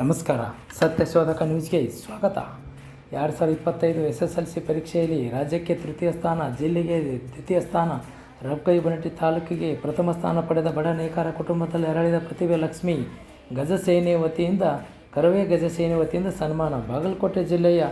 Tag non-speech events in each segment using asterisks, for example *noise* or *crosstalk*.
ನಮಸ್ಕಾರ. ಸತ್ಯಶೋಧಕ ನ್ಯೂಸ್ಗೆ ಸ್ವಾಗತ. ಎರಡು ಸಾವಿರದ ಇಪ್ಪತ್ತೈದು ಎಸ್ ಎಸ್ ಎಲ್ ಸಿ ಪರೀಕ್ಷೆಯಲ್ಲಿ ರಾಜ್ಯಕ್ಕೆ ತೃತೀಯ ಸ್ಥಾನ, ಜಿಲ್ಲೆಗೆ ದ್ವಿತೀಯ ಸ್ಥಾನ ರಬ್ಕೈ ಬನಟಿ ತಾಲೂಕಿಗೆ ಪ್ರಥಮ ಸ್ಥಾನ ಪಡೆದ ಬಡ ನೇಕಾರ ಕುಟುಂಬದಲ್ಲಿ ಅರಳಿದ ಪ್ರತಿಭೆ ಲಕ್ಷ್ಮಿ. ಗಜಸೇನೆ ವತಿಯಿಂದ, ಕರವೇ ಗಜಸೇನೆ ವತಿಯಿಂದ ಸನ್ಮಾನ. ಬಾಗಲಕೋಟೆ ಜಿಲ್ಲೆಯ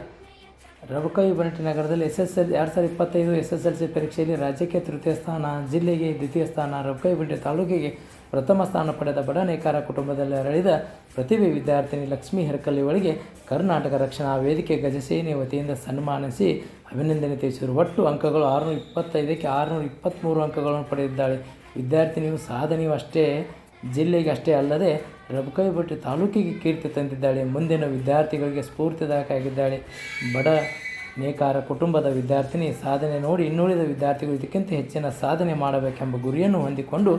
ರಬಕೈ ಬನಟಿ ನಗರದಲ್ಲಿ ಎಸ್ ಎಸ್ ಎಲ್ ಎರಡು ಸಾವಿರದ ಇಪ್ಪತ್ತೈದು ಎಸ್ ಎಸ್ ಎಲ್ ಸಿ ಪರೀಕ್ಷೆಯಲ್ಲಿ ರಾಜ್ಯಕ್ಕೆ ತೃತೀಯ ಸ್ಥಾನ, ಜಿಲ್ಲೆಗೆ ದ್ವಿತೀಯ ಸ್ಥಾನ ರಬಕೈ ಬಂಟಿ ತಾಲೂಕಿಗೆ ಪ್ರಥಮ ಸ್ಥಾನ ಪಡೆದ ಬಡ ನೇಕಾರ ಕುಟುಂಬದಲ್ಲಿ ಅರಳಿದ ಪ್ರತಿಭೆ ವಿದ್ಯಾರ್ಥಿನಿ ಲಕ್ಷ್ಮೀ ಒಳಗೆ ಕರ್ನಾಟಕ ರಕ್ಷಣಾ ವೇದಿಕೆ ಗಜಸೇನೆ ವತಿಯಿಂದ ಸನ್ಮಾನಿಸಿ ಅಭಿನಂದನೆ ತಿಳಿಸಿದರು. ಒಟ್ಟು ಅಂಕಗಳು ಆರುನೂರ ಇಪ್ಪತ್ತೈದಕ್ಕೆ ಆರುನೂರ ಇಪ್ಪತ್ತ್ಮೂರು ಅಂಕಗಳನ್ನು ಪಡೆದಿದ್ದಾಳೆ. ವಿದ್ಯಾರ್ಥಿನಿಯು ಸಾಧನೆಯು ಅಷ್ಟೇ, ಜಿಲ್ಲೆಗೆ ಅಷ್ಟೇ ಅಲ್ಲದೆ ರಬಕೈ ಭಟ್ಟಿ ತಾಲೂಕಿಗೆ ಕೀರ್ತಿ ತಂದಿದ್ದಾಳೆ. ಮುಂದಿನ ವಿದ್ಯಾರ್ಥಿಗಳಿಗೆ ಸ್ಫೂರ್ತಿದಾಯಕ ಆಗಿದ್ದಾಳೆ ಬಡ ನೇಕಾರ ಕುಟುಂಬದ ವಿದ್ಯಾರ್ಥಿನಿ ಸಾಧನೆ ನೋಡಿ ಇನ್ನುಳಿದ ವಿದ್ಯಾರ್ಥಿಗಳು ಇದಕ್ಕಿಂತ ಹೆಚ್ಚಿನ ಸಾಧನೆ ಮಾಡಬೇಕೆಂಬ ಗುರಿಯನ್ನು ಹೊಂದಿಕೊಂಡು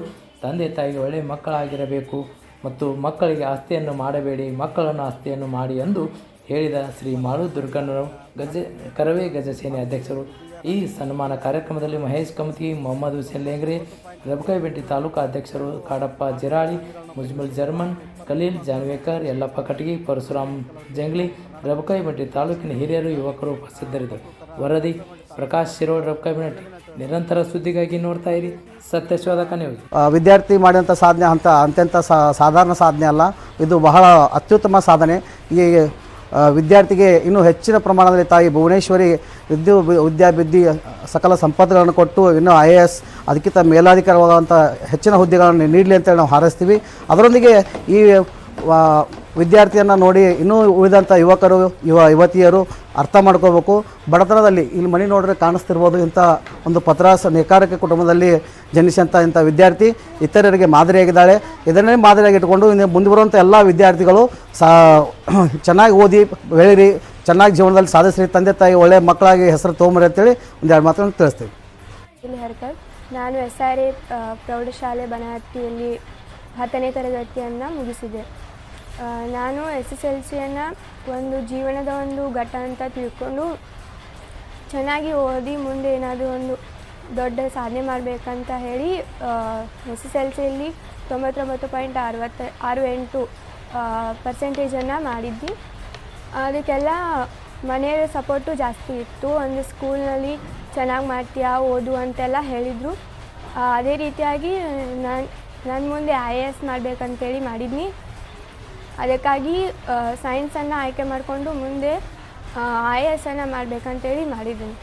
ತಂದೆ ತಾಯಿಗೆ ಒಳ್ಳೆಯ ಮಕ್ಕಳಾಗಿರಬೇಕು ಮತ್ತು ಮಕ್ಕಳಿಗೆ ಆಸ್ತಿಯನ್ನು ಮಾಡಬೇಡಿ, ಮಕ್ಕಳನ್ನು ಆಸ್ತಿಯನ್ನು ಮಾಡಿ ಎಂದು ಹೇಳಿದ ಶ್ರೀ ಮಾಳು ದುರ್ಗಣ್ಣರು ಗಜ, ಕರವೇ ಗಜಸೇನೆ ಅಧ್ಯಕ್ಷರು. ಈ ಸನ್ಮಾನ ಕಾರ್ಯಕ್ರಮದಲ್ಲಿ ಮಹೇಶ್ ಕಮತಿ ಮೊಹಮ್ಮದ್ ಹುಸೇನ್ ಲೇಂಗ್ರೆ ರಬಕೈಬೆಟ್ಟಿ ಬೆಂಟಿ ತಾಲೂಕಾ ಅಧ್ಯಕ್ಷರು ಕಾಡಪ್ಪ ಜಿರಾಳಿ, ಮುಜ್ಮಲ್ ಜರ್ಮನ್, ಖಲೀಲ್ ಜಾನ್ವೇಕರ್, ಯಲ್ಲಪ್ಪ ಕಟಗಿ, ಪರಶುರಾಮ್ ಜಂಗ್ಲಿ, ರಬಕೈ ತಾಲೂಕಿನ ಹಿರಿಯರು, ಯುವಕರು ಉಪಸ್ಥಿತರಿದ್ದರು. ವರದಿ ಪ್ರಕಾಶ್ ಶಿರೋಡ್ ರಬ್ ಬೆಂಟಿ ನಿರಂತರ ಸುದ್ದಿಗಾಗಿ ನೋಡ್ತಾ ಇರಿ ಸತ್ಯಶೋಧಕ ನ್ಯೂಸ್. ವಿದ್ಯಾರ್ಥಿ ಮಾಡಿದಂಥ ಸಾಧನೆ ಅಂತ ಅತ್ಯಂತ ಸಾಧಾರಣ ಸಾಧನೆ ಅಲ್ಲ, ಇದು ಬಹಳ ಅತ್ಯುತ್ತಮ ಸಾಧನೆ. ಈ ವಿದ್ಯಾರ್ಥಿಗೆ ಇನ್ನೂ ಹೆಚ್ಚಿನ ಪ್ರಮಾಣದಲ್ಲಿ ತಾಯಿ ಭುವನೇಶ್ವರಿ ವಿದ್ಯು ವಿದ್ಯಾಭಿದ್ಧಿ ಸಕಲ ಸಂಪತ್ತುಗಳನ್ನು ಕೊಟ್ಟು ಇನ್ನೂ ಐ ಎ ಎಸ್, ಅದಕ್ಕಿಂತ ಮೇಲಾಧಿಕಾರವಾದಂಥ ಹೆಚ್ಚಿನ ಹುದ್ದೆಗಳನ್ನು ನೀಡಲಿ ಅಂತೇಳಿ ನಾವು ಹಾರೈಸ್ತೀವಿ. ಅದರೊಂದಿಗೆ ಈ ವಿದ್ಯಾರ್ಥಿಯನ್ನು ನೋಡಿ ಇನ್ನೂ ಉಳಿದಂಥ ಯುವಕರು, ಯುವ ಯುವತಿಯರು ಅರ್ಥ ಮಾಡ್ಕೋಬೇಕು. ಬಡತನದಲ್ಲಿ ಇಲ್ಲಿ ಮನೆ ನೋಡಿದ್ರೆ ಕಾಣಿಸ್ತಿರ್ಬೋದು ಇಂಥ ಒಂದು ಪತ್ರಾಸ ನೇಕಾರಿಕೆ ಕುಟುಂಬದಲ್ಲಿ ಜನಿಸಿದಂಥ ಇಂಥ ವಿದ್ಯಾರ್ಥಿ. ಇತರರಿಗೆ ಮಾದರಿಯಾಗಿದ್ದಾಳೆ. ಇದನ್ನೇ ಮಾದರಿಯಾಗಿ ಇಟ್ಕೊಂಡು ಇನ್ನು ಮುಂದೆ ಬರುವಂಥ ಎಲ್ಲ ವಿದ್ಯಾರ್ಥಿಗಳು ಸಾ *clears throat* ಚೆನ್ನಾಗಿ ಓದಿ, ಬೆಳೀರಿ, ಚೆನ್ನಾಗಿ ಜೀವನದಲ್ಲಿ ಸಾಧಿಸ್ರಿ. ತಂದೆ, ತಾಯಿ ಒಳ್ಳೆಯ ಮಕ್ಕಳಾಗಿ ಹೆಸರು ತೊಗೊಂಬರಿ ಅಂತೇಳಿ ಒಂದೆರಡು ಮಾತನ್ನು ತಿಳಿಸ್ತೀವಿ. ನಾನು ಎಸ್ ಆರ್ ಎ ಪ್ರೌಢಶಾಲೆ, ಬನಹಟ್ಟಿಯಲ್ಲಿ ಹತ್ತನೇ ತರಗತಿಯನ್ನು ಮುಗಿಸಿದೆ ನಾನು ಎಸ್ ಎಸ್ ಎಲ್ ಸಿಯನ್ನು ಒಂದು ಜೀವನದ ಒಂದು ಘಟ್ಟ ಅಂತ ತಿಳ್ಕೊಂಡು ಚೆನ್ನಾಗಿ ಓದಿ ಮುಂದೆ ಏನಾದರೂ ಒಂದು ದೊಡ್ಡ ಸಾಧನೆ ಮಾಡಬೇಕಂತ ಹೇಳಿ ಎಸ್ ಎಸ್ ಎಲ್ ಸಿಯಲ್ಲಿ ತೊಂಬತ್ತೊಂಬತ್ತು ಪಾಯಿಂಟ್ ಅರವತ್ತ ಆರು ಎಂಟು ಪರ್ಸೆಂಟೇಜನ್ನು ಮಾಡಿದ್ವಿ. ಅದಕ್ಕೆಲ್ಲ ಮನೆಯ ಸಪೋರ್ಟು ಜಾಸ್ತಿ ಇತ್ತು. ಒಂದು ಸ್ಕೂಲ್ನಲ್ಲಿ ಚೆನ್ನಾಗಿ ಮಾಡ್ತೀಯಾ, ಓದು ಅಂತೆಲ್ಲ ಹೇಳಿದರು. ಅದೇ ರೀತಿಯಾಗಿ ನಾನು ನನ್ನ ಮುಂದೆ ಐ ಎ ಎಸ್ ಮಾಡಬೇಕಂತೇಳಿ ಮಾಡಿದ್ನಿ. ಅದಕ್ಕಾಗಿ ಸೈನ್ಸನ್ನು ಆಯ್ಕೆ ಮಾಡಿಕೊಂಡು ಮುಂದೆ ಐ ಎ ಎಸ್ಸನ್ನು ಮಾಡಬೇಕಂತೇಳಿ ಮಾಡಿದ್ದೀನಿ.